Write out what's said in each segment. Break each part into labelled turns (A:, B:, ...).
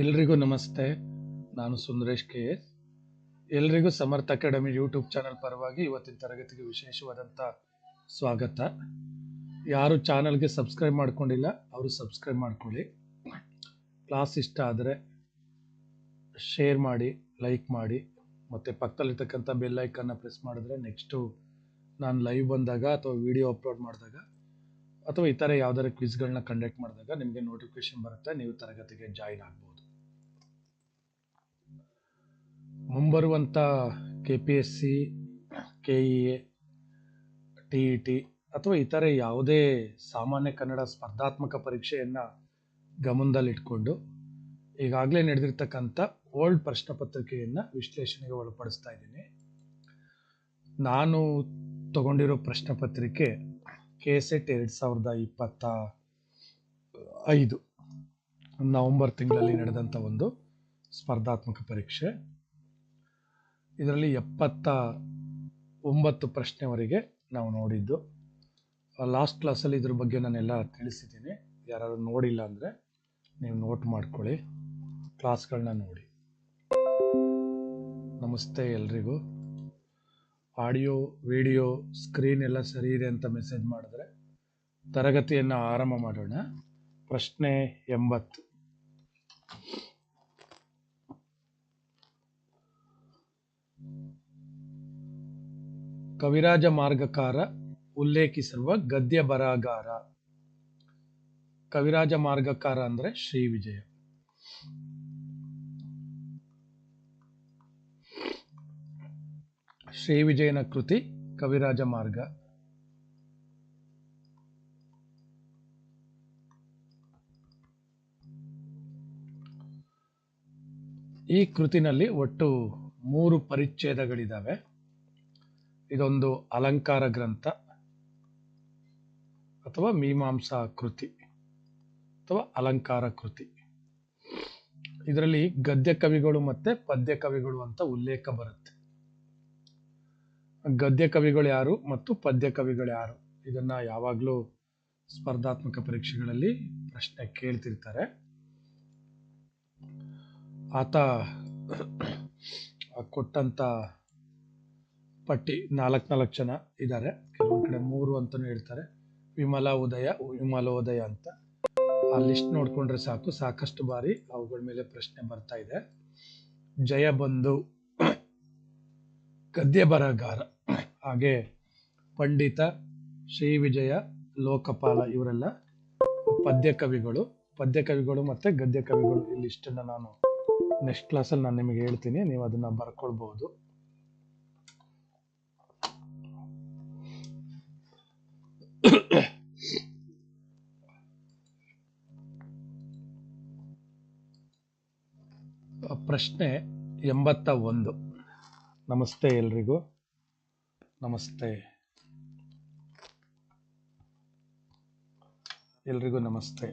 A: ಎಲ್ರಿಗೂ ನಮಸ್ತೆ. ನಾನು ಸುಂದರೇಶ್ ಕೆ ಎಸ್. ಎಲ್ರಿಗೂ ಸಮರ್ಥ ಅಕಾಡೆಮಿ ಯೂಟ್ಯೂಬ್ ಚಾನಲ್ ಪರವಾಗಿ ಇವತ್ತಿನ ತರಗತಿಗೆ ವಿಶೇಷವಾದಂಥ ಸ್ವಾಗತ. ಯಾರು ಚಾನಲ್ಗೆ ಸಬ್ಸ್ಕ್ರೈಬ್ ಮಾಡ್ಕೊಂಡಿಲ್ಲ, ಅವರು ಸಬ್ಸ್ಕ್ರೈಬ್ ಮಾಡ್ಕೊಳ್ಳಿ. ಕ್ಲಾಸ್ ಇಷ್ಟ ಆದರೆ ಶೇರ್ ಮಾಡಿ, ಲೈಕ್ ಮಾಡಿ. ಮತ್ತು ಪಕ್ಕದಲ್ಲಿರ್ತಕ್ಕಂಥ ಬೆಲ್ ಐಕನ್ನ ಪ್ರೆಸ್ ಮಾಡಿದ್ರೆ ನೆಕ್ಸ್ಟು ನಾನು ಲೈವ್ ಬಂದಾಗ ಅಥವಾ ವಿಡಿಯೋ ಅಪ್ಲೋಡ್ ಮಾಡಿದಾಗ ಅಥವಾ ಈ ಥರ ಯಾವ್ದಾದ್ರು ಕ್ವಿಸ್ಗಳನ್ನ ಕಂಡಕ್ಟ್ ಮಾಡಿದಾಗ ನಿಮಗೆ ನೋಟಿಫಿಕೇಶನ್ ಬರುತ್ತೆ, ನೀವು ತರಗತಿಗೆ ಜಾಯಿನ್ ಆಗ್ಬೋದು. ಮುಂಬರುವಂಥ K P S C K E A T E T ಅಥವಾ ಇತರೆ ಯಾವುದೇ ಸಾಮಾನ್ಯ ಕನ್ನಡ ಸ್ಪರ್ಧಾತ್ಮಕ ಪರೀಕ್ಷೆಯನ್ನು ಗಮನದಲ್ಲಿಟ್ಕೊಂಡು ಈಗಾಗಲೇ ನಡೆದಿರ್ತಕ್ಕಂಥ ಓಲ್ಡ್ ಪ್ರಶ್ನೆ ಪತ್ರಿಕೆಯನ್ನು ವಿಶ್ಲೇಷಣೆಗೆ ಒಳಪಡಿಸ್ತಾ ಇದ್ದೀನಿ. ನಾನು ತಗೊಂಡಿರೋ ಪ್ರಶ್ನೆಪತ್ರಿಕೆ ಕೆ ಸೆಟ್ ಎರಡು ಸಾವಿರದ ಇಪ್ಪತ್ತ ಐದು, ನವಂಬರ್ ತಿಂಗಳಲ್ಲಿ ನಡೆದಂಥ ಒಂದು ಸ್ಪರ್ಧಾತ್ಮಕ ಪರೀಕ್ಷೆ. ಇದರಲ್ಲಿ ಎಪ್ಪತ್ತ ಒಂಬತ್ತು ಪ್ರಶ್ನೆವರೆಗೆ ನಾವು ನೋಡಿದ್ದು. ಲಾಸ್ಟ್ ಕ್ಲಾಸಲ್ಲಿ ಇದ್ರ ಬಗ್ಗೆ ನಾನೆಲ್ಲ ತಿಳಿಸಿದ್ದೀನಿ. ಯಾರಾದರೂ ನೋಡಿಲ್ಲ ಅಂದರೆ ನೀವು ನೋಟ್ ಮಾಡ್ಕೊಳ್ಳಿ. ಕ್ಲಾಸ್ಗಳನ್ನ ನೋಡಿ. ನಮಸ್ತೆ ಎಲ್ರಿಗೂ. ಆಡಿಯೋ, ವಿಡಿಯೋ ಸ್ಕ್ರೀನ್ ಎಲ್ಲ ಸರಿ ಇದೆ ಅಂತ ಮೆಸೇಜ್ ಮಾಡಿದ್ರೆ ತರಗತಿಯನ್ನು ಆರಂಭ ಮಾಡೋಣ. ಪ್ರಶ್ನೆ ಎಂಬತ್ತು. ಕವಿರಾಜ ಮಾರ್ಗಕಾರ ಉಲ್ಲೇಖಿಸಿರುವ ಗದ್ಯ ಬರಹಗಾರ ಕವಿರಾಜ ಮಾರ್ಗಕಾರ ಅಂದ್ರೆ ಶ್ರೀ ವಿಜಯ. ಶ್ರೀ ವಿಜಯನ ಕೃತಿ ಕವಿರಾಜ ಮಾರ್ಗ. ಈ ಕೃತಿನಲ್ಲಿ ಒಟ್ಟು ಮೂರು ಪರಿಚ್ಛೇದಗಳಿದ್ದಾವೆ ಇದೊಂದು ಅಲಂಕಾರ ಗ್ರಂಥ ಅಥವಾ ಮೀಮಾಂಸಾ ಕೃತಿ ಅಥವಾ ಅಲಂಕಾರ ಕೃತಿ. ಇದರಲ್ಲಿ ಗದ್ಯ ಕವಿಗಳು ಮತ್ತೆ ಪದ್ಯ ಕವಿಗಳು ಅಂತ ಉಲ್ಲೇಖ ಬರುತ್ತೆ. ಗದ್ಯ ಕವಿಗಳು ಯಾರು ಮತ್ತು ಪದ್ಯ ಕವಿಗಳು ಯಾರು? ಇದನ್ನ ಯಾವಾಗಲೂ ಸ್ಪರ್ಧಾತ್ಮಕ ಪರೀಕ್ಷೆಗಳಲ್ಲಿ ಪ್ರಶ್ನೆ ಕೇಳ್ತಿರ್ತಾರೆ. ಆತ ಕೊಟ್ಟಂತ ಪಟ್ಟಿ, ನಾಲ್ಕು ನಾಲ್ಕು ಜನ ಇದ್ದಾರೆ ಕೆಲವೊಂದು ಕಡೆ ಮೂರು ಅಂತಲೂ ಹೇಳ್ತಾರೆ. ವಿಮಲ ಉದಯ ವಿಮಲೋದಯ ಅಂತ. ಆ ಲಿಸ್ಟ್ ನೋಡಿಕೊಂಡ್ರೆ ಸಾಕು. ಸಾಕಷ್ಟು ಬಾರಿ ಅವುಗಳ ಮೇಲೆ ಪ್ರಶ್ನೆ ಬರ್ತಾ ಇದೆ. ಜಯ ಬಂಧು ಗದ್ಯ ಬರಹಗಾರ ಹಾಗೆ ಪಂಡಿತ ಶ್ರೀ ವಿಜಯ, ಲೋಕಪಾಲ ಇವರೆಲ್ಲ ಪದ್ಯ ಕವಿಗಳು. ಪದ್ಯ ಕವಿಗಳು ಮತ್ತೆ ಗದ್ಯ ಕವಿಗಳು. ಈ ಲಿಸ್ಟನ್ನು ನಾನು ನೆಕ್ಸ್ಟ್ ಕ್ಲಾಸಲ್ಲಿ ನಾನು ನಿಮಗೆ ಹೇಳ್ತೀನಿ. ನೀವು ಅದನ್ನ ಬರ್ಕೊಳ್ಬಹುದು ಪ್ರಶ್ನೆ ಎಂಬತ್ತ ಒಂದು. ನಮಸ್ತೆ ಎಲ್ರಿಗೂ. ನಮಸ್ತೆ. ಎಲ್ರಿಗೂ ನಮಸ್ತೆ.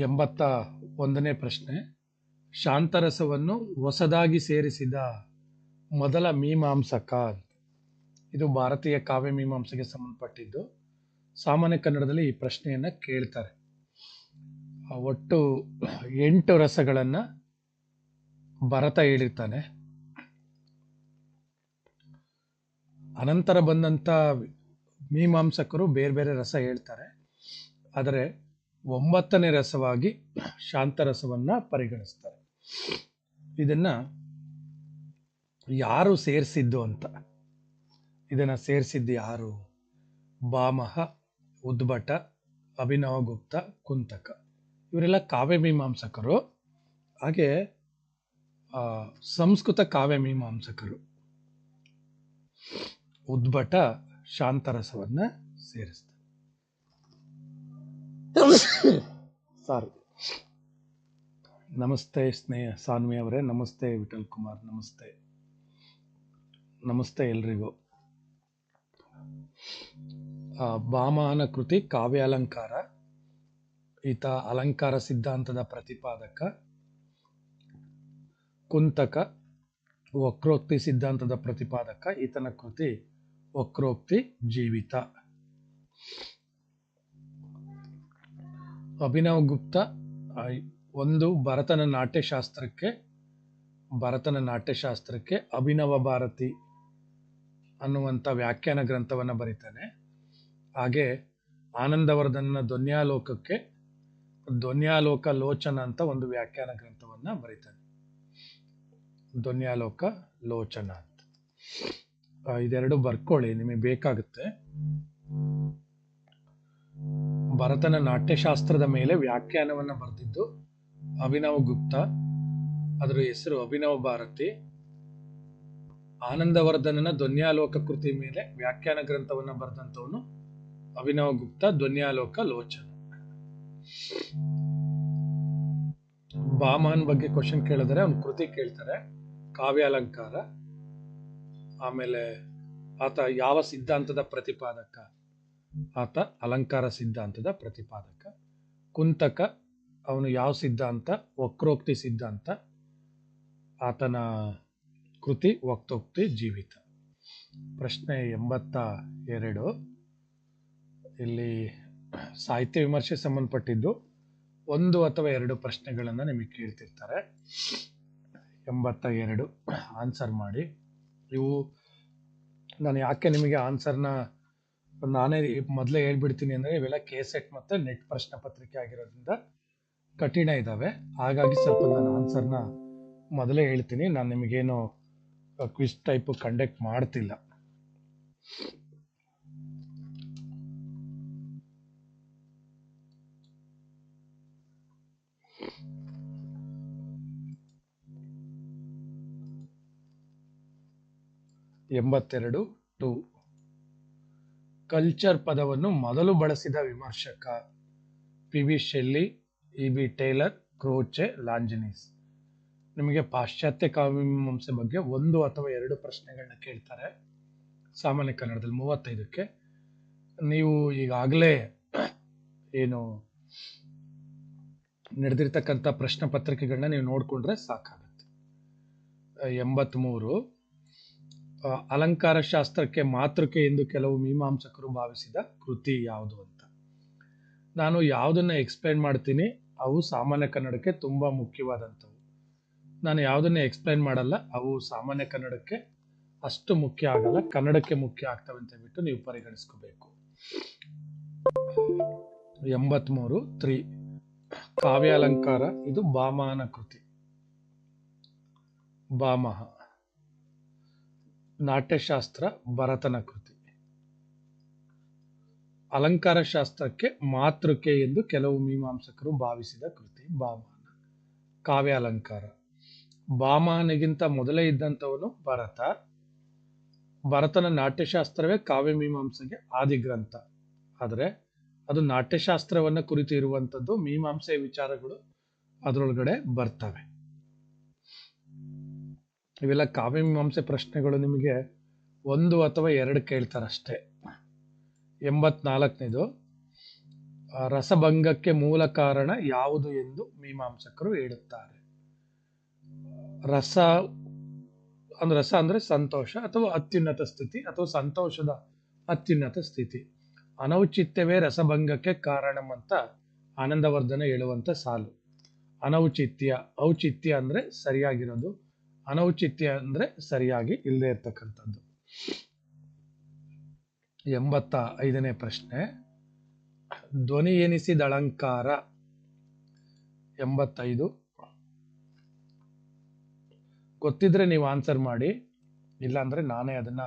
A: ಎಂಬತ್ತ ಒಂದನೇ ಪ್ರಶ್ನೆ. ಶಾಂತರಸವನ್ನು ಹೊಸದಾಗಿ ಸೇರಿಸಿದ ಮೊದಲ ಮೀಮಾಂಸಕ ಇದು ಭಾರತೀಯ ಕಾವ್ಯ ಮೀಮಾಂಸೆಗೆ ಸಂಬಂಧಪಟ್ಟಿದ್ದು ಸಾಮಾನ್ಯ ಕನ್ನಡದಲ್ಲಿ ಈ ಪ್ರಶ್ನೆಯನ್ನ ಕೇಳ್ತಾರೆ. ಒಟ್ಟು ಎಂಟು ರಸಗಳನ್ನ ಭರತ ಹೇಳಿರ್ತಾನೆ. ಅನಂತರ ಬಂದಂತ ಮೀಮಾಂಸಕರು ಬೇರೆ ಬೇರೆ ರಸ ಹೇಳ್ತಾರೆ. ಆದರೆ ಒಂಬತ್ತನೇ ರಸವಾಗಿ ಶಾಂತರಸವನ್ನ ಪರಿಗಣಿಸ್ತಾರೆ. ಇದನ್ನ ಯಾರು ಸೇರಿಸಿದ್ದು ಅಂತ ಇದನ್ನ ಸೇರಿಸಿದ್ದು ಯಾರು? ಬಾಮಹ, ಉದ್ಭಟ, ಅಭಿನವ ಗುಪ್ತ, ಕುಂತಕ. ಇವರೆಲ್ಲ ಕಾವ್ಯ ಮೀಮಾಂಸಕರು. ಹಾಗೆ ಸಂಸ್ಕೃತ ಕಾವ್ಯ ಮೀಮಾಂಸಕರು. ಉದ್ಭಟ ಶಾಂತರಸವನ್ನ ಸೇರಿಸ್ತಾರೆ. ಸಾರಿ ನಮಸ್ತೆ ಸ್ನೇಹ, ಸಾನ್ವಿ ಅವರೇ. ನಮಸ್ತೆ ವಿಠಲ್ ಕುಮಾರ್. ನಮಸ್ತೆ. ನಮಸ್ತೆ ಎಲ್ರಿಗೂ. ಭಾಮಹನ ಕೃತಿ ಕಾವ್ಯ ಅಲಂಕಾರ ಈತ ಅಲಂಕಾರ ಸಿದ್ಧಾಂತದ ಪ್ರತಿಪಾದಕ, ಕುಂತಕ ವಕ್ರೋಕ್ತಿ ಸಿದ್ಧಾಂತದ ಪ್ರತಿಪಾದಕ, ಈತನ ಕೃತಿ ವಕ್ರೋಕ್ತಿ ಜೀವಿತ. ಅಭಿನವ್ ಗುಪ್ತ ಒಂದು ಭರತನ ನಾಟ್ಯಶಾಸ್ತ್ರಕ್ಕೆ ಭರತನ ನಾಟ್ಯಶಾಸ್ತ್ರಕ್ಕೆ ಅಭಿನವ ಭಾರತಿ. ಅನ್ನುವಂಥ ವ್ಯಾಖ್ಯಾನ ಗ್ರಂಥವನ್ನು ಬರೀತಾನೆ. ಹಾಗೆ ಆನಂದವರ್ಧನ ಧ್ವನ್ಯಾಲೋಕಕ್ಕೆ ಧ್ವನ್ಯಾಲೋಕ ಲೋಚನ ಅಂತ ಒಂದು ವ್ಯಾಖ್ಯಾನ ಗ್ರಂಥವನ್ನ ಬರೀತಾನೆ. ಧ್ವನ್ಯಾಲೋಕ ಲೋಚನ ಅಂತ. ಇದೆರಡು ಬರ್ಕೊಳ್ಳಿ, ನಿಮಗೆ ಬೇಕಾಗುತ್ತೆ. ಭರತನ ನಾಟ್ಯಶಾಸ್ತ್ರದ ಮೇಲೆ ವ್ಯಾಖ್ಯಾನವನ್ನ ಬರೆದಿದ್ದು ಅಭಿನವ್ ಗುಪ್ತ, ಅದರ ಹೆಸರು ಅಭಿನವ ಭಾರತಿ. ಆನಂದವರ್ಧನನ ಧ್ವನ್ಯಾಲೋಕ ಕೃತಿ ಮೇಲೆ ವ್ಯಾಖ್ಯಾನ ಗ್ರಂಥವನ್ನು ಬರೆದಂತವನು ಅಭಿನವ ಗುಪ್ತ, ಧ್ವನ್ಯಾಲೋಕ, ಲೋಚನ. ಬಾಮಾನ್ ಬಗ್ಗೆ ಕ್ವಶನ್ ಕೇಳಿದ್ರೆ ಅವ್ನ ಕೃತಿ ಕೇಳ್ತಾರೆ, ಕಾವ್ಯಾಲಂಕಾರ, ಆಮೇಲೆ ಆತ ಯಾವ ಸಿದ್ಧಾಂತದ ಪ್ರತಿಪಾದಕ? ಆತ ಅಲಂಕಾರ ಸಿದ್ಧಾಂತದ ಪ್ರತಿಪಾದಕ. ಕುಂತಕ ಅವನು ಯಾವ ಸಿದ್ಧಾಂತ? ವಕ್ರೋಕ್ತಿ ಸಿದ್ಧಾಂತ. ಆತನ ಕೃತಿ ವಕ್ತೋಕ್ತಿ ಜೀವಿತ. ಪ್ರಶ್ನೆ ಎಂಬತ್ತ ಎರಡು. ಇಲ್ಲಿ ಸಾಹಿತ್ಯ ವಿಮರ್ಶೆ ಸಂಬಂಧಪಟ್ಟಿದ್ದು ಒಂದು ಅಥವಾ ಎರಡು ಪ್ರಶ್ನೆಗಳನ್ನು ನಿಮಗೆ ಕೇಳ್ತಿರ್ತಾರೆ. ಎಂಬತ್ತ ಎರಡು. ಆನ್ಸರ್ ಮಾಡಿ. ಇವು ನಾನು ಯಾಕೆ ನಿಮಗೆ ಆನ್ಸರ್ನ ನಾನೇ ಮೊದಲೇ ಹೇಳ್ಬಿಡ್ತೀನಿ ಅಂದರೆ ಇವೆಲ್ಲ ಕೆ ಸೆಟ್ ಮತ್ತು ನೆಟ್ ಪ್ರಶ್ನೆ ಪತ್ರಿಕೆ ಆಗಿರೋದ್ರಿಂದ ಕಠಿಣ ಇದ್ದಾವೆ ಹಾಗಾಗಿ ಸ್ವಲ್ಪ ನಾನು ಆನ್ಸರ್ನ ಮೊದಲೇ ಹೇಳ್ತೀನಿ. ನಾನು ನಿಮಗೇನು ಕ್ವಿಸ್ ಟೈಪ್ ಕಂಡಕ್ಟ್ ಮಾಡ್ತಿಲ್ಲ. ಎಂಬತ್ತೆರಡು ಟು ಕಲ್ಚರ್ ಪದವನ್ನು ಮೊದಲು ಬಳಸಿದ ವಿಮರ್ಶಕ P V Shelley, E B Taylor, Croce, Longinus. ನಿಮಗೆ ಪಾಶ್ಚಾತ್ಯ ಕಾವ್ಯಮೀಮಾಂಸೆ ಬಗ್ಗೆ ಒಂದು ಅಥವಾ ಎರಡು ಪ್ರಶ್ನೆಗಳನ್ನ ಕೇಳ್ತಾರೆ. ಸಾಮಾನ್ಯ ಕನ್ನಡದಲ್ಲಿ ಮೂವತ್ತೈದಕ್ಕೆ. ನೀವು ಈಗಾಗಲೇ ಏನು ನಡೆದಿರ್ತಕ್ಕಂಥ ಪ್ರಶ್ನೆ ಪತ್ರಿಕೆಗಳನ್ನ ನೀವು ನೋಡಿಕೊಂಡ್ರೆ ಸಾಕಾಗುತ್ತೆ. ಎಂಬತ್ತ್ಮೂರು ಅಲಂಕಾರ ಶಾಸ್ತ್ರಕ್ಕೆ ಮಾತೃಕೆ ಎಂದು ಕೆಲವು ಮೀಮಾಂಸಕರು ಭಾವಿಸಿದ ಕೃತಿ ಯಾವುದು ಅಂತ. ನಾನು ಯಾವುದನ್ನ ಎಕ್ಸ್ಪ್ಲೈನ್ ಮಾಡ್ತೀನಿ, ಅವು ಸಾಮಾನ್ಯ ಕನ್ನಡಕ್ಕೆ ತುಂಬ ಮುಖ್ಯವಾದಂಥವು. ನಾನು ಯಾವುದನ್ನೇ ಎಕ್ಸ್ಪ್ಲೈನ್ ಮಾಡಲ್ಲ, ಅವು ಸಾಮಾನ್ಯ ಕನ್ನಡಕ್ಕೆ ಅಷ್ಟು ಮುಖ್ಯ ಆಗಲ್ಲ, ಕನ್ನಡಕ್ಕೆ ಮುಖ್ಯ ಆಗ್ತವೆ ಅಂತ ಹೇಳ್ಬಿಟ್ಟು ನೀವು ಪರಿಗಣಿಸ್ಕೋಬೇಕು. ಎಂಬತ್ಮೂರು, ತ್ರೀ. ಕಾವ್ಯಾಲಂಕಾರ, ಇದು ಬಾಮಾನ ಕೃತಿ. ಬಾಮಹ. ನಾಟ್ಯಶಾಸ್ತ್ರ, ಭರತನ ಕೃತಿ. ಅಲಂಕಾರ ಶಾಸ್ತ್ರಕ್ಕೆ ಮಾತೃಕೆ ಎಂದು ಕೆಲವು ಮೀಮಾಂಸಕರು ಭಾವಿಸಿದ ಕೃತಿ ಬಾಮನ. ಕಾವ್ಯಾಲಂಕಾರ. ಬಾಮನಿಗಿಂತ ಮೊದಲೇ ಇದ್ದಂಥವನು ಭರತ. ಭರತನ ನಾಟ್ಯಶಾಸ್ತ್ರವೇ ಕಾವ್ಯಮೀಮಾಂಸೆಗೆ ಆದಿ ಗ್ರಂಥ ಆದರೆ ಅದು ನಾಟ್ಯಶಾಸ್ತ್ರವನ್ನ ಕುರಿತು ಇರುವಂಥದ್ದು ಮೀಮಾಂಸೆಯ ವಿಚಾರಗಳು ಅದರೊಳಗಡೆ ಬರ್ತವೆ. ಇವೆಲ್ಲ ಕಾವ್ಯಮೀಮಾಂಸೆ ಪ್ರಶ್ನೆಗಳು ನಿಮಗೆ ಒಂದು ಅಥವಾ ಎರಡು ಕೇಳ್ತಾರಷ್ಟೇ. ಎಂಬತ್ನಾಲ್ಕನೇದು, ರಸಭಂಗಕ್ಕೆ ಮೂಲ ಕಾರಣ ಯಾವುದು ಎಂದು ಮೀಮಾಂಸಕರು ಹೇಳುತ್ತಾರೆ. ರಸ, ಅಂದ್ರೆ ರಸ ಅಂದ್ರೆ ಸಂತೋಷ ಅಥವಾ ಅತ್ಯುನ್ನತ ಸ್ಥಿತಿ ಅಥವಾ ಸಂತೋಷದ ಅತ್ಯುನ್ನತ ಸ್ಥಿತಿ. ಅನೌಚಿತ್ಯವೇ ರಸಭಂಗಕ್ಕೆ ಕಾರಣಮಂತ ಆನಂದವರ್ಧನ ಹೇಳುವಂಥ ಸಾಲು. ಅನೌಚಿತ್ಯ, ಔಚಿತ್ಯ ಅಂದ್ರೆ ಸರಿಯಾಗಿರೋದು. ಅನೌಚಿತ್ಯ ಅಂದ್ರೆ ಸರಿಯಾಗಿ ಇಲ್ಲದೆ ಇರ್ತಕ್ಕಂಥದ್ದು. ಎಂಬತ್ತ ಐದನೇ ಪ್ರಶ್ನೆ. ಧ್ವನಿ ಎನಿಸಿದ ಅಲಂಕಾರ. ಎಂಬತ್ತೈದು. ಗೊತ್ತಿದ್ರೆ ನೀವು ಆನ್ಸರ್ ಮಾಡಿ. ಇಲ್ಲಾಂದ್ರೆ ನಾನೇ ಅದನ್ನ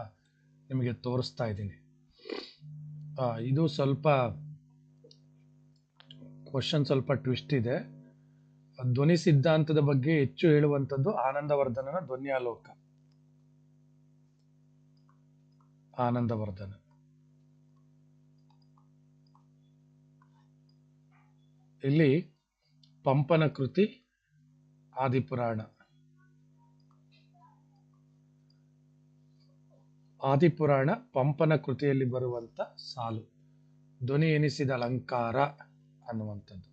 A: ನಿಮಗೆ ತೋರಿಸ್ತಾ ಇದ್ದೀನಿ. ಇದು ಸ್ವಲ್ಪ ಕ್ವಶನ್ ಸ್ವಲ್ಪ ಟ್ವಿಸ್ಟ್ ಇದೆ. ಧ್ವನಿ ಸಿದ್ಧಾಂತದ ಬಗ್ಗೆ ಹೆಚ್ಚು ಹೇಳುವಂಥದ್ದು ಆನಂದವರ್ಧನನ ಧ್ವನ್ಯಾಲೋಕ. ಆನಂದವರ್ಧನ. ಇಲ್ಲಿ ಪಂಪನ ಕೃತಿ, ಆದಿಪುರಾಣ. ಆದಿಪುರಾಣ ಪಂಪನ ಕೃತಿಯಲ್ಲಿ ಬರುವಂತ ಸಾಲು. ಧ್ವನಿ ಎನಿಸಿದ ಅಲಂಕಾರ ಅನ್ನುವಂಥದ್ದು.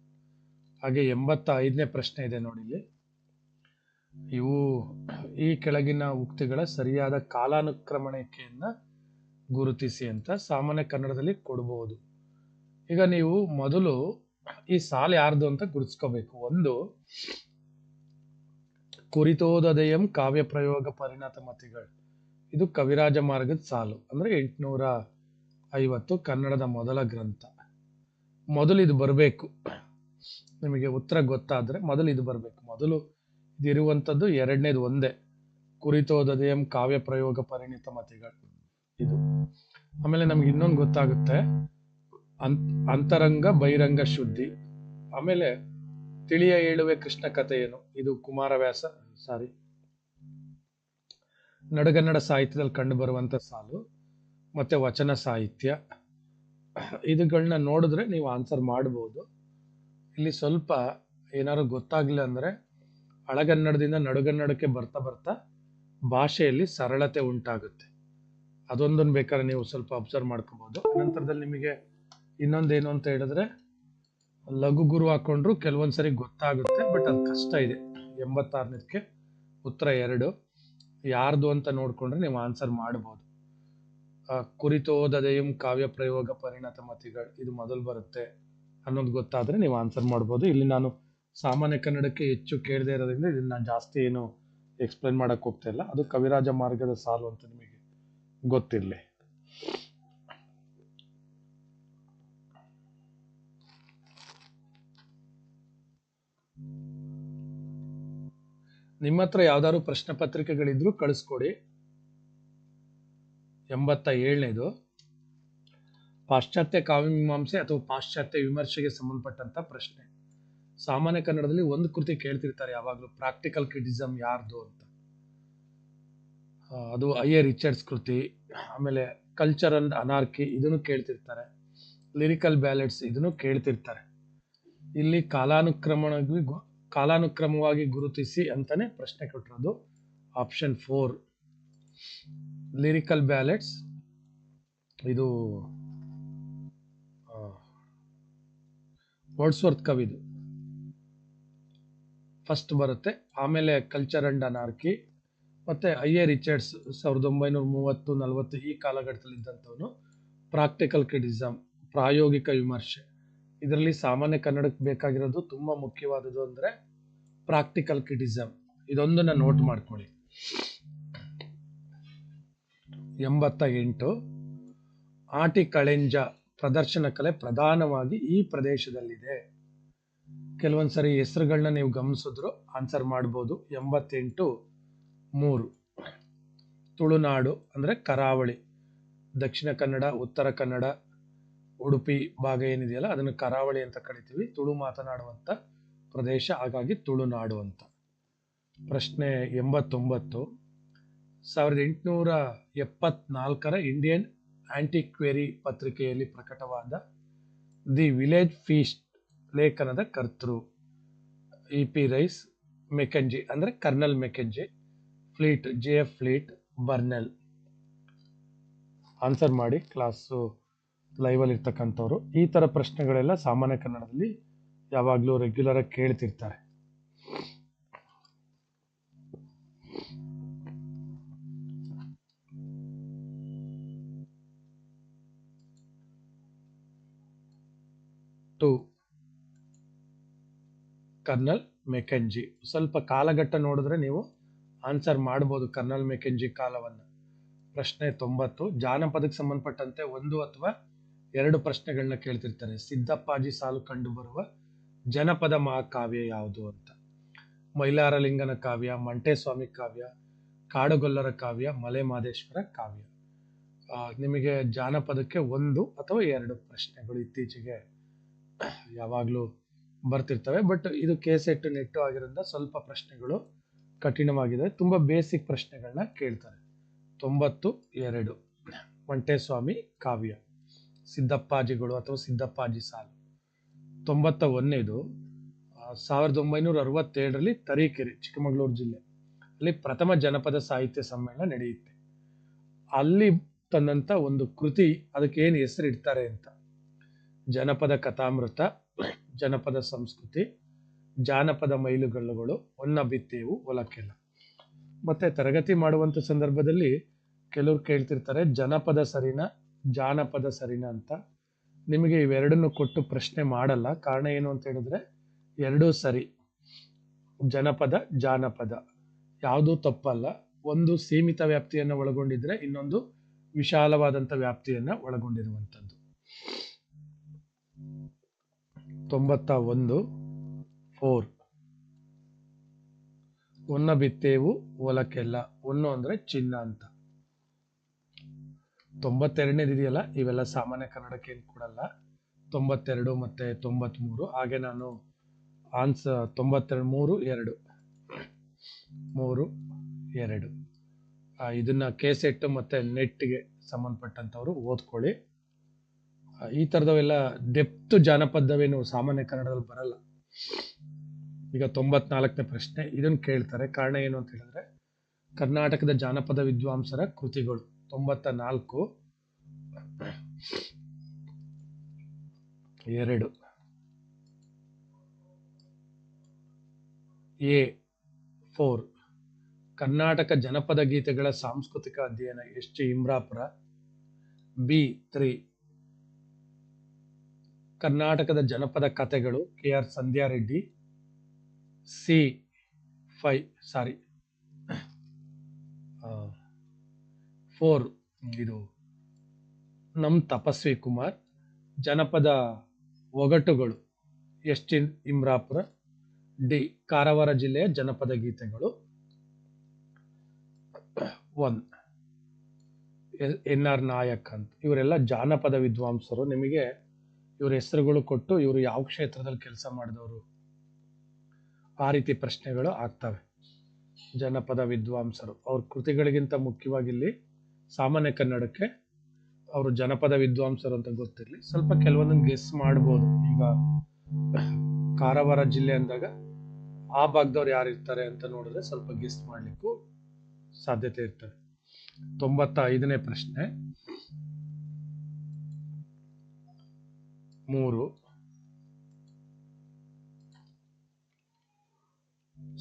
A: ಹಾಗೆ ಎಂಬತ್ತ ಐದನೇ ಪ್ರಶ್ನೆ ಇದೆ ನೋಡಿ ಇಲ್ಲಿ. ಇವು ಈ ಕೆಳಗಿನ ಉಕ್ತಿಗಳ ಸರಿಯಾದ ಕಾಲಾನುಕ್ರಮಣಿಕೆಯನ್ನು ಗುರುತಿಸಿ ಅಂತ ಸಾಮಾನ್ಯ ಕನ್ನಡದಲ್ಲಿ ಕೊಡಬಹುದು ಈಗ ನೀವು ಮೊದಲು ಈ ಸಾಲು ಯಾರ್ದು ಅಂತ ಗುರುತಿಸ್ಕೋಬೇಕು. ಒಂದು ಕುರಿತೋದಯಂ ಕಾವ್ಯ ಪ್ರಯೋಗ ಪರಿಣತ ಮತಿಗಳು ಇದು ಕವಿರಾಜ ಮಾರ್ಗದ ಸಾಲು. ಅಂದ್ರೆ ಎಂಟುನೂರ ಐವತ್ತು ಕನ್ನಡದ ಮೊದಲ ಗ್ರಂಥ. ಮೊದಲು ಇದು ಬರಬೇಕು. ನಿಮಗೆ ಉತ್ತರ ಗೊತ್ತಾದ್ರೆ ಮೊದಲು ಇದು ಬರಬೇಕು. ಮೊದಲು ಇದಿರುವಂಥದ್ದು ಎರಡನೇದು ಒಂದೇ. ಕುರಿತೋದಯಂ ಕಾವ್ಯ ಪ್ರಯೋಗ ಪರಿಣಿತ ಮತಿಗಳು. ಇದು. ಆಮೇಲೆ ನಮ್ಗೆ ಇನ್ನೊಂದು ಗೊತ್ತಾಗುತ್ತೆ. ಅಂತ್ ಅಂತರಂಗ ಬಹಿರಂಗ ಶುದ್ಧಿ. ಆಮೇಲೆ ತಿಳಿಯ ಹೇಳುವೆ ಕೃಷ್ಣ ಏನು? ಇದು ಕುಮಾರವ್ಯಾಸ, ಸಾರಿ ನಡುಗನ್ನಡ ಸಾಹಿತ್ಯದಲ್ಲಿ ಕಂಡು ಬರುವಂತ ಸಾಲು, ಮತ್ತು ವಚನ ಸಾಹಿತ್ಯ. ಇದುಗಳನ್ನ ನೋಡಿದ್ರೆ ನೀವು ಆನ್ಸರ್ ಮಾಡ್ಬೋದು. ಇಲ್ಲಿ ಸ್ವಲ್ಪ ಏನಾದ್ರು ಗೊತ್ತಾಗಲಿಲ್ಲ ಅಂದ್ರೆ ಹಳಗನ್ನಡದಿಂದ ನಡುಗನ್ನಡಕ್ಕೆ ಬರ್ತಾ ಬರ್ತಾ ಭಾಷೆಯಲ್ಲಿ ಸರಳತೆ ಉಂಟಾಗುತ್ತೆ. ಅದೊಂದನ್ನು ಬೇಕಾದ್ರೆ ನೀವು ಸ್ವಲ್ಪ ಅಬ್ಸರ್ವ್ ಮಾಡ್ಕೋಬೋದು. ನಂತರದಲ್ಲಿ ನಿಮಗೆ ಇನ್ನೊಂದೇನು ಅಂತ ಹೇಳಿದ್ರೆ, ಲಘು ಗುರು ಹಾಕೊಂಡ್ರು ಕೆಲವೊಂದ್ಸರಿ ಗೊತ್ತಾಗುತ್ತೆ, ಬಟ್ ಅದು ಕಷ್ಟ ಇದೆ. ಎಂಬತ್ತಾರನೇದಕ್ಕೆ ಉತ್ತರ ಎರಡು. ಯಾರ್ದು ಅಂತ ನೋಡ್ಕೊಂಡ್ರೆ ನೀವು ಆನ್ಸರ್ ಮಾಡ್ಬೋದು. ಕುರಿತೋದದೆಯಂ ಕಾವ್ಯ ಪ್ರಯೋಗ ಪರಿಣತ ಮತಿಗಳು, ಇದು ಮೊದಲು ಬರುತ್ತೆ ಅನ್ನೋದು ಗೊತ್ತಾದ್ರೆ ನೀವು ಆನ್ಸರ್ ಮಾಡ್ಬೋದು. ಇಲ್ಲಿ ನಾನು ಸಾಮಾನ್ಯ ಕನ್ನಡಕ್ಕೆ ಹೆಚ್ಚು ಕೇಳದೆ ಇರೋದ್ರಿಂದ ಇದನ್ನ ನಾನು ಜಾಸ್ತಿ ಏನು ಎಕ್ಸ್ಪ್ಲೈನ್ ಮಾಡಕ್ ಹೋಗ್ತಾ ಇಲ್ಲ. ಅದು ಕವಿರಾಜ ಮಾರ್ಗದ ಸಾಲು ಅಂತ ನಿಮಗೆ ಗೊತ್ತಿರಲಿ. ನಿಮ್ಮ ಹತ್ರ ಯಾವ್ದಾದ್ರು ಪ್ರಶ್ನೆ ಪತ್ರಿಕೆಗಳಿದ್ರು ಕಳಿಸ್ಕೊಡಿ. ಎಂಬತ್ತ ಏಳನೇದು. ಪಾಶ್ಚಾತ್ಯ ಕಾವ್ಯಮೀಮಾಂಸೆ ಅಥವಾ ಪಾಶ್ಚಾತ್ಯ ವಿಮರ್ಶೆಗೆ ಸಂಬಂಧಪಟ್ಟಂತ ಪ್ರಶ್ನೆ. ಸಾಮಾನ್ಯ ಕನ್ನಡದಲ್ಲಿ ಒಂದು ಕೃತಿ ಕೇಳ್ತಿರ್ತಾರೆ ಯಾವಾಗಲೂ ಪ್ರಾಕ್ಟಿಕಲ್ ಕ್ರಿಟಿಸಮ್ ಯಾರ್ದು ಅಂತ. ಅದು ಐ ರಿಚರ್ಡ್ಸ್ ಕೃತಿ. ಆಮೇಲೆ ಕಲ್ಚರ್ ಅಂಡ್ ಅನಾರ್ಕಿ ಇದನ್ನು ಕೇಳ್ತಿರ್ತಾರೆ. ಲಿರಿಕಲ್ ಬ್ಯಾಲೆಟ್ಸ್ ಇದನ್ನು ಕೇಳ್ತಿರ್ತಾರೆ. ಇಲ್ಲಿ ಕಾಲಾನುಕ್ರಮಣಿಗೂ ಕಾಲಾನುಕ್ರಮವಾಗಿ ಗುರುತಿಸಿ ಅಂತಾನೆ ಪ್ರಶ್ನೆ ಕೊಟ್ಟಿರೋದು. ಆಪ್ಷನ್ ಫೋರ್ ಲಿರಿಕಲ್ ಬ್ಯಾಲೆಟ್ಸ್ ಇದು ವರ್ಡ್ಸ್ವರ್ತ್ ಕವಿದು. ಫಸ್ಟ್ ಬರುತ್ತೆ, ಆಮೇಲೆ ಕಲ್ಚರ್ ಅಂಡ್ ಅನಾರ್ಕಿ ಮತ್ತೆ ಐ ಎ ರಿಚರ್ಡ್ಸ್ ಸಾವಿರದ ಒಂಬೈನೂರ ಮೂವತ್ತು ನಲವತ್ತು ಈ ಕಾಲಘಟ್ಟದಲ್ಲಿ ಇದ್ದಂಥವನು ಪ್ರಾಕ್ಟಿಕಲ್ ಕ್ರಿಟಿಸಮ್ ಪ್ರಾಯೋಗಿಕ ವಿಮರ್ಶೆ. ಇದರಲ್ಲಿ ಸಾಮಾನ್ಯ ಕನ್ನಡಕ್ಕೆ ಬೇಕಾಗಿರೋದು ತುಂಬಾ ಮುಖ್ಯವಾದದ್ದು ಅಂದ್ರೆ ಪ್ರಾಕ್ಟಿಕಲ್ ಕ್ರಿಟಿಸಮ್ ಇದೊಂದನ್ನ ನೋಟ್ ಮಾಡ್ಕೊಳ್ಳಿ. ಎಂಬತ್ತ ಎಂಟು ಆಟಿ ಕಳೆಂಜ ಪ್ರದರ್ಶನ ಕಲೆ ಪ್ರಧಾನವಾಗಿ ಈ ಪ್ರದೇಶದಲ್ಲಿದೆ. ಕೆಲವೊಂದ್ಸರಿ ಹೆಸರುಗಳನ್ನ ನೀವು ಗಮನಿಸಿದ್ರು ಆನ್ಸರ್ ಮಾಡ್ಬೋದು. ಎಂಬತ್ತೆಂಟು ಮೂರು. ತುಳುನಾಡು ಅಂದ್ರೆ ಕರಾವಳಿ. ದಕ್ಷಿಣ ಕನ್ನಡ ಉತ್ತರ ಕನ್ನಡ ಉಡುಪಿ ಭಾಗ ಏನಿದೆಯಲ್ಲ, ಅದನ್ನು ಕರಾವಳಿ ಅಂತ ಕರಿತೀವಿ. ತುಳು ಮಾತನಾಡುವಂತ ಪ್ರದೇಶ, ಹಾಗಾಗಿ ತುಳುನಾಡು ಅಂತ. ಪ್ರಶ್ನೆ ಎಂಬತ್ತೊಂಬತ್ತು. ಸಾವಿರದ ಎಂಟುನೂರ ಎಪ್ಪತ್ನಾಲ್ಕರ ಇಂಡಿಯನ್ ಆಂಟಿಕ್ವೆರಿ ಪತ್ರಿಕೆಯಲ್ಲಿ ಪ್ರಕಟವಾದ ದಿ ವಿಲೇಜ್ ಫೀಸ್ಟ್ ಲೇಖನದ ಕರ್ತೃ ಇ ಪಿ ರೈಸ್ ಮೆಕೆಂಜಿ, ಅಂದ್ರೆ colonel Mackenzie, Fleet, J F Fleet, Burnell. Answer ಮಾಡಿ, ಕ್ಲಾಸು ಲೈವಲ್ಲಿ ಇರ್ತಕ್ಕಂಥವ್ರು, ಈ ಥರ ಪ್ರಶ್ನೆಗಳೆಲ್ಲ ಸಾಮಾನ್ಯ ಕನ್ನಡದಲ್ಲಿ ಯಾವಾಗಲೂ ರೆಗ್ಯುಲರ್ ಆಗಿ ಕೇಳ್ತಿರ್ತಾರೆ. To colonel Mackenzie. ಸ್ವಲ್ಪ ಕಾಲಘಟ್ಟ ನೋಡಿದ್ರೆ ನೀವು ಆನ್ಸರ್ ಮಾಡ್ಬೋದು ಕರ್ನಲ್ ಮೆಕೆಂಜಿ ಕಾಲವನ್ನು. ಪ್ರಶ್ನೆ ತೊಂಬತ್ತು, ಜಾನಪದಕ್ಕೆ ಸಂಬಂಧಪಟ್ಟಂತೆ ಒಂದು ಅಥವಾ ಎರಡು ಪ್ರಶ್ನೆಗಳನ್ನ ಕೇಳ್ತಿರ್ತಾರೆ. ಸಿದ್ದಪ್ಪಾಜಿ ಸಾಲು ಕಂಡುಬರುವ ಜನಪದ ಮಹಾಕಾವ್ಯ ಯಾವುದು ಅಂತ. ಮೈಲಾರಲಿಂಗನ ಕಾವ್ಯ, ಮಂಟೇಸ್ವಾಮಿ ಕಾವ್ಯ, ಕಾಡುಗೊಲ್ಲರ ಕಾವ್ಯ ಮಲೆ ಮಾದೇಶ್ವರ ಕಾವ್ಯ ನಿಮಗೆ ಜಾನಪದಕ್ಕೆ ಒಂದು ಅಥವಾ ಎರಡು ಪ್ರಶ್ನೆಗಳು ಇತ್ತೀಚೆಗೆ ಯಾವಾಗಲೂ ಬರ್ತಿರ್ತವೆ. ಬಟ್ ಇದು ಕೆ ಸೆಟ್ ನೆಟ್ಟು ಆಗಿರೋದ್ರಿಂದ ಸ್ವಲ್ಪ ಪ್ರಶ್ನೆಗಳು ಕಠಿಣವಾಗಿದೆ. ತುಂಬ ಬೇಸಿಕ್ ಪ್ರಶ್ನೆಗಳನ್ನ ಕೇಳ್ತಾರೆ. ತೊಂಬತ್ತು ಎರಡು. ಮಂಟೇಸ್ವಾಮಿ ಕಾವ್ಯ. ಸಿದ್ದಪ್ಪಾಜಿಗಳು ಅಥವಾ ಸಿದ್ದಪ್ಪಾಜಿ ಸಾಲು. ತೊಂಬತ್ತ ಒಂದನೇದು ಸಾವಿರದ ಒಂಬೈನೂರ ಅರವತ್ತೇಳರಲ್ಲಿ ತರೀಕೆರೆ, ಚಿಕ್ಕಮಗಳೂರು ಜಿಲ್ಲೆ, ಅಲ್ಲಿ ಪ್ರಥಮ ಜನಪದ ಸಾಹಿತ್ಯ ಸಮ್ಮೇಳನ ನಡೆಯುತ್ತೆ. ಅಲ್ಲಿ ತಂದಂತ ಒಂದು ಕೃತಿ ಅದಕ್ಕೆ ಏನು ಹೆಸರು ಇಡ್ತಾರೆ ಅಂತ. ಜನಪದ ಕಥಾಮೃತ, ಜನಪದ ಸಂಸ್ಕೃತಿ, ಜಾನಪದ ಮೈಲುಗಲ್ಲುಗಳು ಒನ್ನ ಬಿತ್ತೇವು ಹೊಲಕ್ಕೆಲ್ಲ ಮತ್ತೆ ತರಗತಿ ಮಾಡುವಂತ ಸಂದರ್ಭದಲ್ಲಿ ಕೆಲವ್ರು ಕೇಳ್ತಿರ್ತಾರೆ, ಜನಪದ ಸರಿನಾ ಜಾನಪದ ಸರಿನಾ ಅಂತ. ನಿಮಗೆ ಇವೆರಡನ್ನು ಕೊಟ್ಟು ಪ್ರಶ್ನೆ ಮಾಡಲ್ಲ. ಕಾರಣ ಏನು ಅಂತ ಹೇಳಿದ್ರೆ, ಎರಡೂ ಸರಿ. ಜನಪದ, ಜಾನಪದ. ಯಾವುದೂ ತಪ್ಪಲ್ಲ. ಒಂದು ಸೀಮಿತ ವ್ಯಾಪ್ತಿಯನ್ನು ಒಳಗೊಂಡಿದ್ರೆ, ಇನ್ನೊಂದು ವಿಶಾಲವಾದಂಥ ವ್ಯಾಪ್ತಿಯನ್ನ ಒಳಗೊಂಡಿರುವಂಥದ್ದು. ತೊಂಬತ್ತ ಒಂದು, ಫೋರ್. ಒನ್ನ ಬಿತ್ತೇವು, ಒಲಕ್ಕೆಲ್ಲ. ಒನ್ನು ಅಂದ್ರೆ ಚಿನ್ನ ಅಂತ. ತೊಂಬತ್ತೆರಡನೇದು ಇದೆಯಲ್ಲ? ಇವೆಲ್ಲ ಸಾಮಾನ್ಯ ಕನ್ನಡಕ್ಕೆ ಏನು ಕೊಡಲ್ಲ. ತೊಂಬತ್ತೆರಡು ಮತ್ತು ತೊಂಬತ್ಮೂರು. ಹಾಗೆ ನಾನು ಆನ್ಸ ತೊಂಬತ್ತೆರಡು, ಮೂರು, ಎರಡು. ಮೂರು, ಎರಡು. ಇದನ್ನು ಇದನ್ನ ಮತ್ತು ನೆಟ್ಗೆ ಸಂಬಂಧಪಟ್ಟಂಥವ್ರು ಓದ್ಕೊಳ್ಳಿ. ಈ ಥರದವೆಲ್ಲ ಡೆಪ್ತು ಜಾನಪದವೇನು ಸಾಮಾನ್ಯ ಕನ್ನಡದಲ್ಲಿ ಬರಲ್ಲ. ಈಗ ತೊಂಬತ್ನಾಲ್ಕನೇ ಪ್ರಶ್ನೆ. ಇದನ್ನು ಕೇಳ್ತಾರೆ. ಕಾರಣ ಏನು ಅಂತ ಹೇಳಿದ್ರೆ, ಕರ್ನಾಟಕದ ಜಾನಪದ ವಿದ್ವಾಂಸರ ಕೃತಿಗಳು. ತೊಂಬತ್ತ ನಾಲ್ಕು ಎರಡು. A, four. ಕರ್ನಾಟಕ ಜನಪದ ಗೀತೆಗಳ ಸಾಂಸ್ಕೃತಿಕ ಅಧ್ಯಯನ. S G Imrapur B, three. ಕರ್ನಾಟಕದ ಜನಪದ ಕಥೆಗಳು K R Sandhya Reddy C, five, sorry. Four ಇದು ನಮ್ಮ ತಪಸ್ವಿ ಕುಮಾರ್, ಜನಪದ ಒಗಟುಗಳು ಎಸ್ ಇಮ್ರಾಪುರ, ಡಿ ಕಾರವಾರ ಜಿಲ್ಲೆಯ ಜನಪದ ಗೀತೆಗಳು. ಒನ್ ಎನ್ ಆರ್ ನಾಯಕ್ ಅಂತ. ಇವರೆಲ್ಲ ಜಾನಪದ ವಿದ್ವಾಂಸರು. ನಿಮಗೆ ಇವ್ರ ಹೆಸರುಗಳು ಕೊಟ್ಟು ಇವರು ಯಾವ ಕ್ಷೇತ್ರದಲ್ಲಿ ಕೆಲಸ ಮಾಡಿದವರು ಆ ರೀತಿ ಪ್ರಶ್ನೆಗಳು ಆಗ್ತವೆ. ಜನಪದ ವಿದ್ವಾಂಸರು. ಅವ್ರ ಕೃತಿಗಳಿಗಿಂತ ಮುಖ್ಯವಾಗಿ ಇಲ್ಲಿ ಸಾಮಾನ್ಯ ಕನ್ನಡಕ್ಕೆ ಅವರು ಜನಪದ ವಿದ್ವಾಂಸರು ಅಂತ ಗೊತ್ತಿರಲಿ, ಸ್ವಲ್ಪ ಕೆಲವೊಂದನ್ನು ಗೆಸ್ ಮಾಡ್ಬೋದು. ಈಗ ಕಾರವಾರ ಜಿಲ್ಲೆ ಅಂದಾಗ ಆ ಭಾಗದವ್ರು ಯಾರು ಇರ್ತಾರೆ ಅಂತ ನೋಡಿದ್ರೆ ಸ್ವಲ್ಪ ಗೆಸ್ ಮಾಡ್ಲಿಕ್ಕೂ ಸಾಧ್ಯತೆ ಇರ್ತದೆ. ತೊಂಬತ್ತ ಐದನೇ ಪ್ರಶ್ನೆ. ಮೂರು.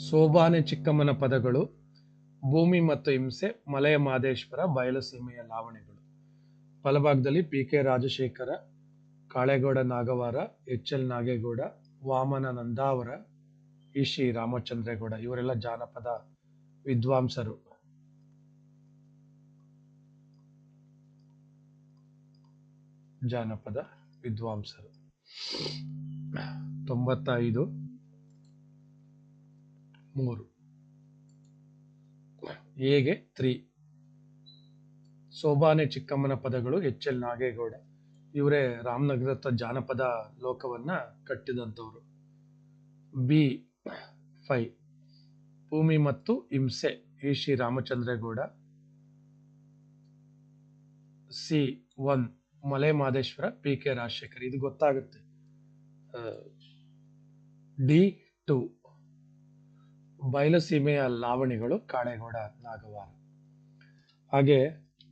A: ಸೋಬಾನೆ ಚಿಕ್ಕಮ್ಮನ ಪದಗಳು ಭೂಮಿ ಮತ್ತು ಹಿಂಸೆ, ಮಲೆಯ ಮಾದೇಶ್ವರ ಬಯಲಸೀಮೆಯ ಲಾವಣಿಗಳು ಬಲಭಾಗದಲ್ಲಿ P K Rajashekhara, Kalegowda Nagavara, H L Nagegowda, Vamana Nandavara is she Ramachandregowda ಇವರೆಲ್ಲ ಜಾನಪದ ವಿದ್ವಾಂಸರು. ಜಾನಪದ ವಿದ್ವಾಂಸರು. ತೊಂಬತ್ತೈದು, ಮೂರು. ಎಗೆ ತ್ರೀ. ಸೋಬಾನೆ ಚಿಕ್ಕಮ್ಮನ ಪದಗಳು ಎಚ್ ಎಲ್ ನಾಗೇಗೌಡ. ಇವರೇ ರಾಮನಗರದ ಜಾನಪದ ಲೋಕವನ್ನ ಕಟ್ಟಿದಂಥವ್ರು. B, five. ಭೂಮಿ ಮತ್ತು ಹಿಂಸೆ E Shri Ramachandregowda. C, one Male Madeshwara P K Rajashekhar. ಇದು ಗೊತ್ತಾಗುತ್ತೆ. D, two. ಬಯಲುಸೀಮೆಯ ಲಾವಣಿಗಳು ಕಾಳೇಗೌಡ ನಾಗವಾರ ಹಾಗೆ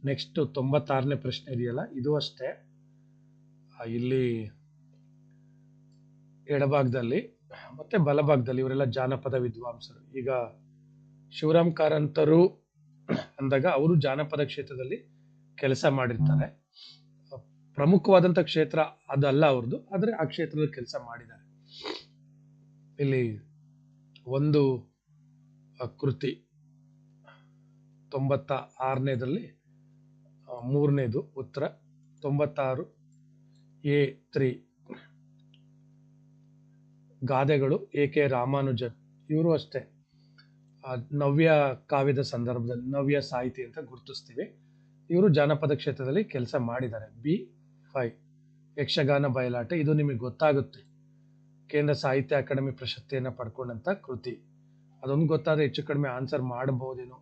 A: ನೆಕ್ಸ್ಟ್ ತೊಂಬತ್ತಾರನೇ ಪ್ರಶ್ನೆ ಇದೆಯಲ್ಲ, ಇದು ಅಷ್ಟೇ. ಇಲ್ಲಿ ಎಡಭಾಗದಲ್ಲಿ, ಮತ್ತೆ ಬಲಭಾಗದಲ್ಲಿ ಇವರೆಲ್ಲ ಜಾನಪದ ವಿದ್ವಾಂಸರು. ಈಗ ಶಿವರಾಮ್ ಕಾರಂತರು ಅಂದಾಗ ಅವರು ಜಾನಪದ ಕ್ಷೇತ್ರದಲ್ಲಿ ಕೆಲಸ ಮಾಡಿರ್ತಾರೆ. ಪ್ರಮುಖವಾದಂಥ ಕ್ಷೇತ್ರ ಅದಲ್ಲ ಅವ್ರದ್ದು, ಆದರೆ ಆ ಕ್ಷೇತ್ರದಲ್ಲಿ ಕೆಲಸ ಮಾಡಿದ್ದಾರೆ. ಇಲ್ಲಿ ಒಂದು ಕೃತಿ ತೊಂಬತ್ತ ಆರನೇದಲ್ಲಿ ಮೂರನೇದು ಉತ್ತರ, ತೊಂಬತ್ತಾರು ಎ ತ್ರೀ. ಗಾದೆಗಳು ಎ ಕೆ ರಾಮಾನುಜನ್ ಇವರು ಅಷ್ಟೇ. ನವ್ಯ ಕಾವ್ಯದ ಸಂದರ್ಭದಲ್ಲಿ, ನವ್ಯ ಸಾಹಿತಿ ಅಂತ ಗುರುತಿಸ್ತೀವಿ. ಇವರು ಜಾನಪದ ಕ್ಷೇತ್ರದಲ್ಲಿ ಕೆಲಸ ಮಾಡಿದ್ದಾರೆ. ಬಿ ಫೈ ಯಕ್ಷಗಾನ ಬಯಲಾಟ, ಇದು ನಿಮಗೆ ಗೊತ್ತಾಗುತ್ತೆ. ಕೇಂದ್ರ ಸಾಹಿತ್ಯ ಅಕಾಡೆಮಿ ಪ್ರಶಸ್ತಿಯನ್ನು ಪಡ್ಕೊಂಡಂಥ ಕೃತಿ. ಅದೊಂದು ಗೊತ್ತಾದರೆ ಹೆಚ್ಚು ಕಡಿಮೆ ಆನ್ಸರ್ ಮಾಡಬಹುದೇನೋ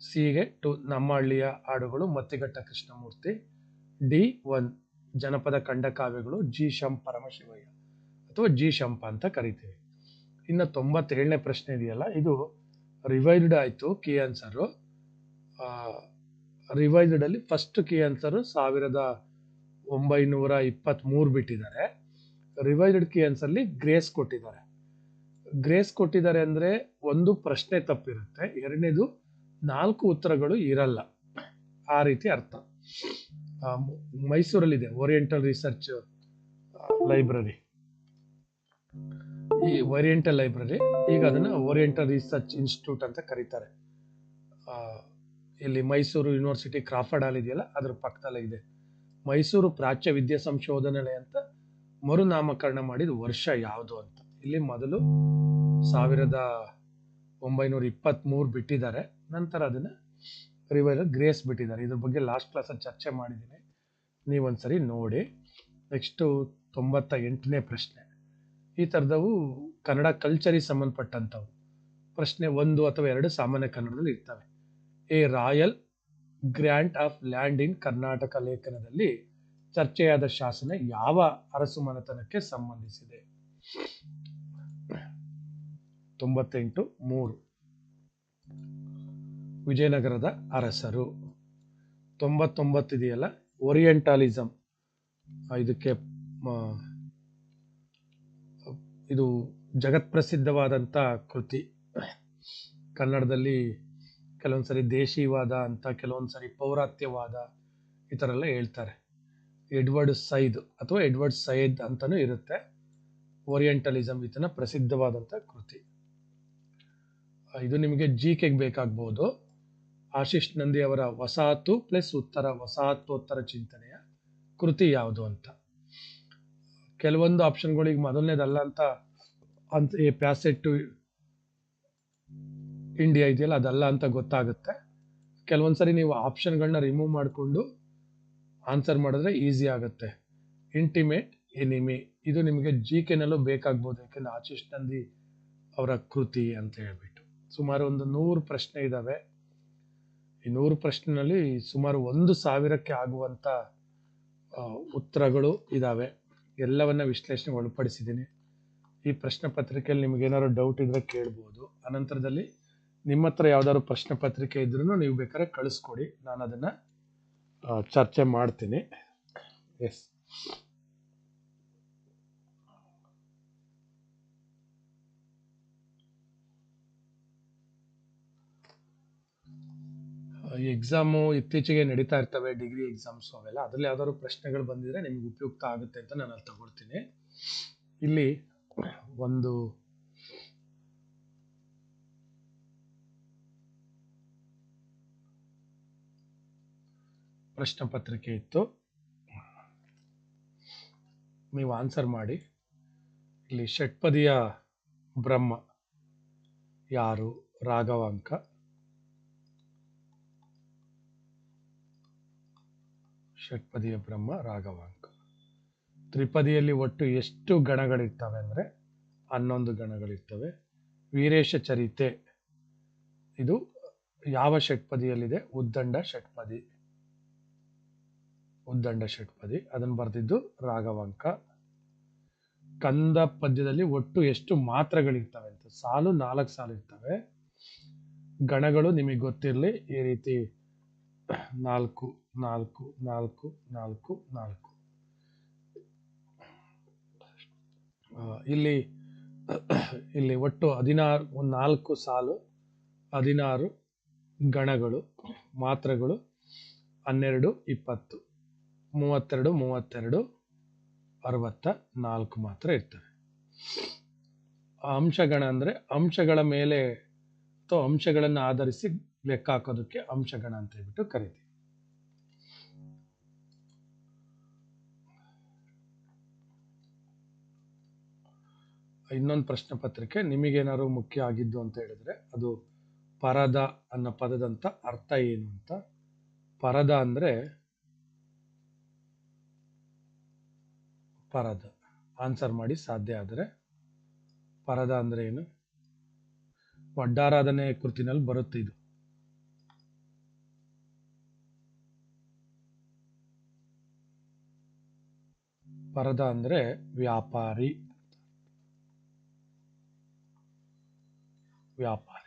A: ಸಿಗೆ ಟು ನಮ್ಮ ಹಳ್ಳಿಯ ಹಾಡುಗಳು ಮತ್ತಿಘಟ್ಟ ಕೃಷ್ಣಮೂರ್ತಿ, ಡಿ ಒನ್ ಜನಪದ ಖಂಡ ಕಾವ್ಯಗಳು ಜಿ ಶಂ ಪರಮಶಿವಯ್ಯ ಅಥವಾ ಜಿ ಶಂಪ ಅಂತ ಕರಿತೀವಿ. ಇನ್ನು ತೊಂಬತ್ತೇಳನೇ ಪ್ರಶ್ನೆ ಇದೆಯಲ್ಲ, ಇದು ರಿವೈಸ್ಡ್ ಆಯಿತು ಕಿ ಆನ್ಸರು ರಿವೈಸ್ಡ್ ಅಲ್ಲಿ ಫಸ್ಟ್ ಕಿ ಆನ್ಸರು ಸಾವಿರದ ಒಂಬೈನೂರ ಇಪ್ಪತ್ತ್ಮೂರು ಬಿಟ್ಟಿದ್ದಾರೆ. ರಿವೈಸ್ಡ್ ಕಿ ಆನ್ಸರ್ಲಿ ಗ್ರೇಸ್ ಕೊಟ್ಟಿದ್ದಾರೆ. ಗ್ರೇಸ್ ಕೊಟ್ಟಿದ್ದಾರೆ ಅಂದರೆ ಒಂದು ಪ್ರಶ್ನೆ ತಪ್ಪಿರುತ್ತೆ. ಎರಡನೇದು, ನಾಲ್ಕು ಉತ್ತರಗಳು ಇರಲ್ಲ. ಆ ರೀತಿ ಅರ್ಥ. ಮೈಸೂರಲ್ಲಿದೆ, ಓರಿಯೆಂಟಲ್ ರಿಸರ್ಚ್ ಲೈಬ್ರರಿ. ಈ ಓರಿಯೆಂಟಲ್ ಲೈಬ್ರರಿ, ಈಗ ಅದನ್ನ ಓರಿಯೆಂಟಲ್ ರಿಸರ್ಚ್ ಇನ್ಸ್ಟಿಟ್ಯೂಟ್ ಅಂತ ಕರೀತಾರೆ. ಇಲ್ಲಿ ಮೈಸೂರು ಯೂನಿವರ್ಸಿಟಿ ಕ್ರಾಫರ್ಡ್ ಹಾಲ್ ಇದೆಯಲ್ಲ, ಅದ್ರ ಪಕ್ಕದಲ್ಲೇ ಇದೆ. ಮೈಸೂರು ಪ್ರಾಚ್ಯ ವಿದ್ಯಾ ಸಂಶೋಧನಾಲಯ ಅಂತ ಮರುನಾಮಕರಣ ಮಾಡಿದ ವರ್ಷ ಯಾವುದು ಅಂತ. ಇಲ್ಲಿ ಮೊದಲು ಸಾವಿರದ ಒಂಬೈನೂರ ಇಪ್ಪತ್ತ್ಮೂರು ಬಿಟ್ಟಿದ್ದಾರೆ. ನಂತರ ಅದನ್ನ ರಿವೈಲ್ ಗ್ರೇಸ್ ಬಿಟ್ಟಿದ್ದಾರೆ. ಇದ್ರ ಬಗ್ಗೆ ಲಾಸ್ಟ್ ಕ್ಲಾಸಲ್ಲಿ ಚರ್ಚೆ ಮಾಡಿದ್ದೀನಿ. ನೀವೊಂದ್ಸರಿ ನೋಡಿ. ನೆಕ್ಸ್ಟು ತೊಂಬತ್ತ ಎಂಟನೇ ಪ್ರಶ್ನೆ. ಈ ಥರದವು ಕನ್ನಡ ಕಲ್ಚರಿಗೆ ಸಂಬಂಧಪಟ್ಟಂಥವು. ಪ್ರಶ್ನೆ ಒಂದು ಅಥವಾ ಎರಡು ಸಾಮಾನ್ಯ ಕನ್ನಡದಲ್ಲಿ ಇರ್ತವೆ. A royal grant of land in Karnataka ಲೇಖನದಲ್ಲಿ ಚರ್ಚೆಯಾದ ಶಾಸನ ಯಾವ ಅರಸು ಮನೆತನಕ್ಕೆ ಸಂಬಂಧಿಸಿದೆ? ತೊಂಬತ್ತೆಂಟು ಮೂರು. ವಿಜಯನಗರದ ಅರಸರು. ತೊಂಬತ್ತೊಂಬತ್ತು ಇದೆಯಲ್ಲ? ಓರಿಯೆಂಟಾಲಿಸಮ್ ಇದಕ್ಕೆ ಇದು ಜಗತ್ಪ್ರಸಿದ್ಧವಾದಂಥ ಕೃತಿ. ಕನ್ನಡದಲ್ಲಿ ಕೆಲವೊಂದ್ಸರಿ ದೇಶೀವಾದ ಅಂತ, ಕೆಲವೊಂದ್ಸರಿ ಪೌರಾತ್ಯವಾದ ಈ ಥರ ಎಲ್ಲ ಹೇಳ್ತಾರೆ. ಎಡ್ವರ್ಡ್ ಸೈದ್ ಅಥವಾ ಎಡ್ವರ್ಡ್ ಸೈದ್ ಅಂತಲೂ ಇರುತ್ತೆ. ಓರಿಯೆಂಟಲಿಸಮ್ ಇದನ್ನ ಪ್ರಸಿದ್ಧವಾದಂಥ ಕೃತಿ. ಇದು ನಿಮಗೆ ಜಿ ಕೆಗೆ ಬೇಕಾಗ್ಬೋದು. ಆಶಿಷ್ ನಂದಿ ಅವರ ವಸಾಹತು ಪ್ಲಸ್ ಉತ್ತರ ವಸಾಹತೋತ್ತರ ಚಿಂತನೆಯ ಕೃತಿ ಯಾವುದು ಅಂತ. ಕೆಲವೊಂದು ಆಪ್ಷನ್ಗಳಿಗೆ ಮೊದಲನೇದಲ್ಲ ಅಂತ ಅಂತ ಈ ಪ್ಯಾಸೆಟ್ ಟು ಇಂಡಿಯಾ ಇದೆಯಲ್ಲ, ಅದಲ್ಲ ಅಂತ ಗೊತ್ತಾಗುತ್ತೆ. ಕೆಲವೊಂದ್ಸರಿ ನೀವು ಆಪ್ಷನ್ಗಳನ್ನ ರಿಮೂವ್ ಮಾಡಿಕೊಂಡು ಆನ್ಸರ್ ಮಾಡಿದ್ರೆ ಈಸಿ ಆಗುತ್ತೆ. ಇಂಟಿಮೇಟ್ ಎನಿಮಿ ಇದು ನಿಮಗೆ ಜಿ ಕೆನಲ್ಲೂ ಬೇಕಾಗ್ಬೋದು, ಯಾಕೆಂದ್ರೆ ಆಶಿಷ್ ನಂದಿ ಅವರ ಕೃತಿ ಅಂತ ಹೇಳ್ಬಿಟ್ಟು. ಸುಮಾರು ಒಂದು ನೂರು ಪ್ರಶ್ನೆ ಇದ್ದಾವೆ ಈ ನೂರು ಪ್ರಶ್ನೆನಲ್ಲಿ ಸುಮಾರು ಒಂದು ಸಾವಿರಕ್ಕೆ ಆಗುವಂಥ ಉತ್ತರಗಳು ಇದ್ದಾವೆ ಎಲ್ಲವನ್ನ ವಿಶ್ಲೇಷಣೆ ಒಳಪಡಿಸಿದ್ದೀನಿ. ಈ ಪ್ರಶ್ನೆ ಪತ್ರಿಕೆಯಲ್ಲಿ ನಿಮ್ಗೆ ಏನಾದ್ರು ಡೌಟ್ ಇದ್ರೆ ಕೇಳ್ಬೋದು. ಅನಂತರದಲ್ಲಿ ನಿಮ್ಮ ಹತ್ರ ಯಾವ್ದಾದ್ರು ಪ್ರಶ್ನೆ ಪತ್ರಿಕೆ ಇದ್ರೂ ನೀವು ಬೇಕಾದ್ರೆ ಕಳಿಸ್ಕೊಡಿ. ನಾನು ಅದನ್ನ ಚರ್ಚೆ ಮಾಡ್ತೀನಿ. ಎಸ್ ಎಕ್ಸಾಮು ಇತ್ತೀಚೆಗೆ ನಡೀತಾ ಇರ್ತವೆ ಡಿಗ್ರಿ ಎಕ್ಸಾಮ್ಸ್ ಅವೆಲ್ಲ. ಅದರಲ್ಲಿ ಯಾವ್ದಾದ್ರು ಪ್ರಶ್ನೆಗಳು ಬಂದಿದ್ರೆ ನಿಮ್ಗೆ ಉಪಯುಕ್ತ ಆಗುತ್ತೆ ಅಂತ ನಾನು ಅಲ್ಲಿ ತಗೊಳ್ತೀನಿ. ಇಲ್ಲಿ ಒಂದು ಪ್ರಶ್ನೆ ಪತ್ರಿಕೆ ಇತ್ತು. ನೀವು ಆನ್ಸರ್ ಮಾಡಿ. ಇಲ್ಲಿ ಷಟ್ಪದಿಯ ಬ್ರಹ್ಮ ಯಾರು? ರಾಘವಾಂಕ. ಷಟ್ಪದಿಯ ಬ್ರಹ್ಮ ರಾಘವಾಂಕ. ತ್ರಿಪದಿಯಲ್ಲಿ ಒಟ್ಟು ಎಷ್ಟು ಗಣಗಳಿರ್ತವೆ ಅಂದರೆ ಹನ್ನೊಂದು ಗಣಗಳಿರ್ತವೆ ವೀರೇಶ ಚರಿತೆ. ಇದು ಯಾವ ಷಟ್ಪದಿಯಲ್ಲಿದೆ? ಉದ್ದಂಡ ಷಟ್ಪದಿ. ಉದ್ದಂಡ ಷಟ್ಪದಿ. ಅದನ್ನು ಬರೆದಿದ್ದು ರಾಘವಾಂಕ. ಕಂದ ಪದ್ಯದಲ್ಲಿ ಒಟ್ಟು ಎಷ್ಟು ಮಾತ್ರಗಳಿರ್ತವೆ ಅಂತ. ಸಾಲು ನಾಲ್ಕು ಸಾಲು ಇರ್ತವೆ. ಗಣಗಳು ನಿಮಗೆ ಗೊತ್ತಿರಲಿ, ಈ ರೀತಿ ನಾಲ್ಕು ನಾಲ್ಕು ನಾಲ್ಕು ನಾಲ್ಕು ನಾಲ್ಕು. ಇಲ್ಲಿ ಇಲ್ಲಿ ಒಟ್ಟು ಹದಿನಾರು, ಒಂದು ನಾಲ್ಕು ಸಾಲು, ಹದಿನಾರು ಗಣಗಳು, ಮಾತ್ರೆಗಳು, ಹನ್ನೆರಡು, ಇಪ್ಪತ್ತು, ಮೂವತ್ತೆರಡು ಮೂವತ್ತೆರಡು, ಅರವತ್ತ ನಾಲ್ಕು ಮಾತ್ರ ಇರ್ತವೆ. ಅಂಶಗಣ ಅಂದರೆ ಅಂಶಗಳ ಮೇಲೆ, ಅಥವಾ ಅಂಶಗಳನ್ನು ಆಧರಿಸಿ ಲೆಕ್ಕ ಹಾಕೋದಕ್ಕೆ ಅಂಶಗಣ ಅಂತ ಹೇಳ್ಬಿಟ್ಟು ಕರಿತೀವಿ. ಇನ್ನೊಂದು ಪ್ರಶ್ನೆ ಪತ್ರಿಕೆ, ನಿಮಗೇನಾದ್ರು ಮುಖ್ಯ ಆಗಿದ್ದು ಅಂತ ಹೇಳಿದ್ರೆ, ಅದು ಪರದ ಅನ್ನೋ ಪದದಂತ ಅರ್ಥ ಏನು ಅಂತ. ಪರದ ಅಂದ್ರೆ ಪರದ. ಆನ್ಸರ್ ಮಾಡಿ ಸಾಧ್ಯ ಆದರೆ. ಪರದ ಅಂದ್ರೆ ಏನು? ವಡ್ಡಾರಾಧನೆ ಕೃತಿನಲ್ಲಿ ಬರುತ್ತೆ ಇದು. ಪರದ ಅಂದರೆ ವ್ಯಾಪಾರಿ. ವ್ಯಾಪಾರಿ.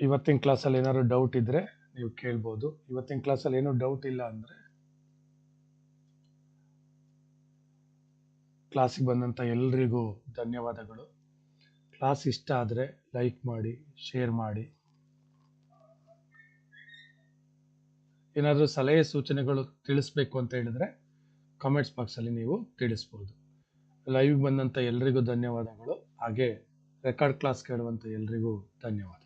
A: ಇವತ್ತಿನ ಕ್ಲಾಸಲ್ಲಿ ಏನಾದ್ರು ಡೌಟ್ ಇದ್ರೆ ನೀವು ಕೇಳ್ಬೋದು. ಇವತ್ತಿನ ಕ್ಲಾಸಲ್ಲಿ ಏನೂ ಡೌಟ್ ಇಲ್ಲ ಅಂದ್ರೆ ಕ್ಲಾಸಿಗೆ ಬಂದಂಥ ಎಲ್ರಿಗೂ ಧನ್ಯವಾದಗಳು. ಕ್ಲಾಸ್ ಇಷ್ಟ ಆದರೆ ಲೈಕ್ ಮಾಡಿ ಶೇರ್ ಮಾಡಿ. ಏನಾದರೂ ಸಲಹೆ ಸೂಚನೆಗಳು ತಿಳಿಸ್ಬೇಕು ಅಂತ ಹೇಳಿದ್ರೆ ಕಾಮೆಂಟ್ಸ್ ಬಾಕ್ಸಲ್ಲಿ ನೀವು ತಿಳಿಸ್ಬೋದು. ಲೈವ್ಗೆ ಬಂದಂಥ ಎಲ್ರಿಗೂ ಧನ್ಯವಾದಗಳು. ಹಾಗೆ ರೆಕಾರ್ಡ್ ಕ್ಲಾಸ್ ಕೇಳುವಂಥ ಎಲ್ರಿಗೂ ಧನ್ಯವಾದ